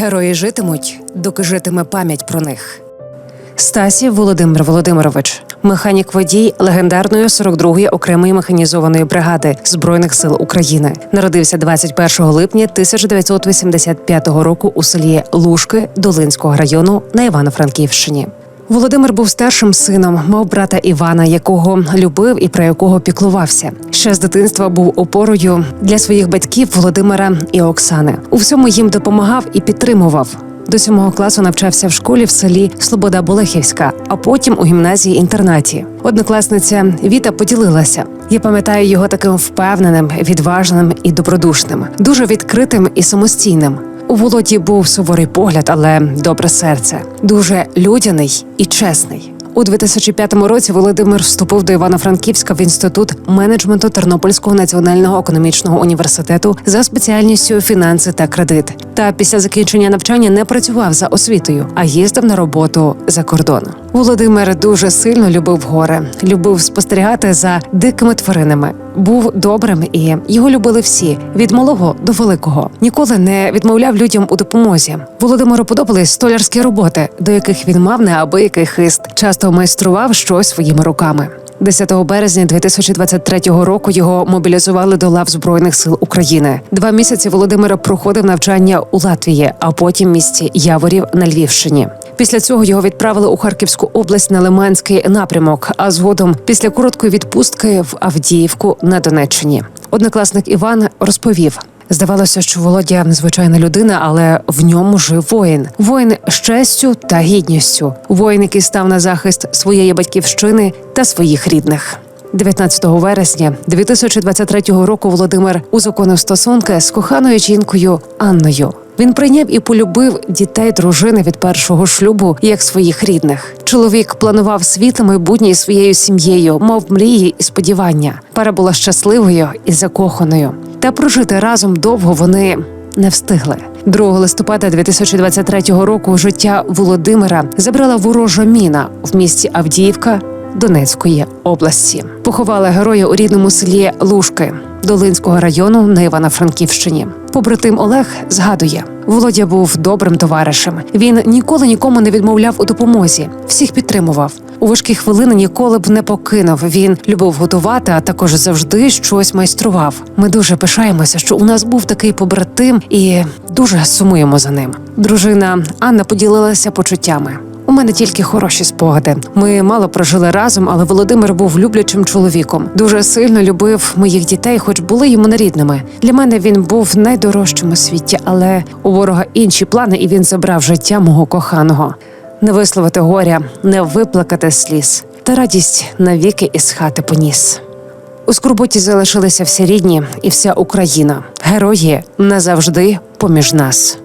Герої житимуть, доки житиме пам'ять про них. Стасів Володимир Володимирович, механік водій легендарної 42-ї окремої механізованої бригади Збройних сил України, народився 21 липня 1985 року у селі Лужки Долинського району на Івано-Франківщині. Володимир був старшим сином, мав брата Івана, якого любив і про якого піклувався. Ще з дитинства був опорою для своїх батьків Володимира і Оксани. У всьому їм допомагав і підтримував. До сьомого класу навчався в школі в селі Слобода Болехівська, а потім у гімназії інтернаті. Однокласниця Віта поділилася. Я пам'ятаю його таким впевненим, відважним і добродушним, дуже відкритим і самостійним. У Володі був суворий погляд, але добре серце, дуже людяний і чесний. У 2005 році Володимир вступив до Івано-Франківська в інститут менеджменту Тернопільського національного економічного університету за спеціальністю фінанси та кредит. Та після закінчення навчання не працював за освітою, а їздив на роботу за кордон. Володимир дуже сильно любив гори, любив спостерігати за дикими тваринами. Був добрим і його любили всі від малого до великого. Ніколи не відмовляв людям у допомозі. Володимиру подобались столярські роботи, до яких він мав неабиякий хист. Часто майстрував щось своїми руками. 10 березня 2023 року його мобілізували до лав збройних сил України. Два місяці Володимир проходив навчання у Латвії, а потім місті Яворів на Львівщині. Після цього його відправили у Харківську область на Лиманський напрямок. А згодом, після короткої відпустки, в Авдіївку на Донеччині. Однокласник Іван розповів. Здавалося, що Володя звичайна людина, але в ньому жив воїн. Воїн з честю та гідністю. Воїн, який став на захист своєї батьківщини та своїх рідних. 19 вересня 2023 року Володимир узаконив стосунки з коханою жінкою Анною. Він прийняв і полюбив дітей дружини від першого шлюбу як своїх рідних. Чоловік планував світле майбутнє своєю сім'єю, мав мрії і сподівання. Пара була щасливою і закоханою. Та прожити разом довго вони не встигли. 2 листопада 2023 року життя Володимира забрала ворожа міна в місті Авдіївка Донецької області. Поховали героя у рідному селі Лужки Долинського району на Івано-Франківщині. Побратим Олег згадує, Володя був добрим товаришем. Він ніколи нікому не відмовляв у допомозі, всіх підтримував. У важкі хвилини ніколи б не покинув. Він любив готувати, а також завжди щось майстрував. Ми дуже пишаємося, що у нас був такий побратим, і дуже сумуємо за ним. Дружина Анна поділилася почуттями. У мене тільки хороші спогади. Ми мало прожили разом, але Володимир був люблячим чоловіком. Дуже сильно любив моїх дітей, хоч були йому нерідними. Для мене він був найдорожчим у світі, але у ворога інші плани, і він забрав життя мого коханого. Не висловити горя, не виплакати сліз, та радість навіки із хати поніс. У скорботі залишилися всі рідні і вся Україна. Герої назавжди поміж нас.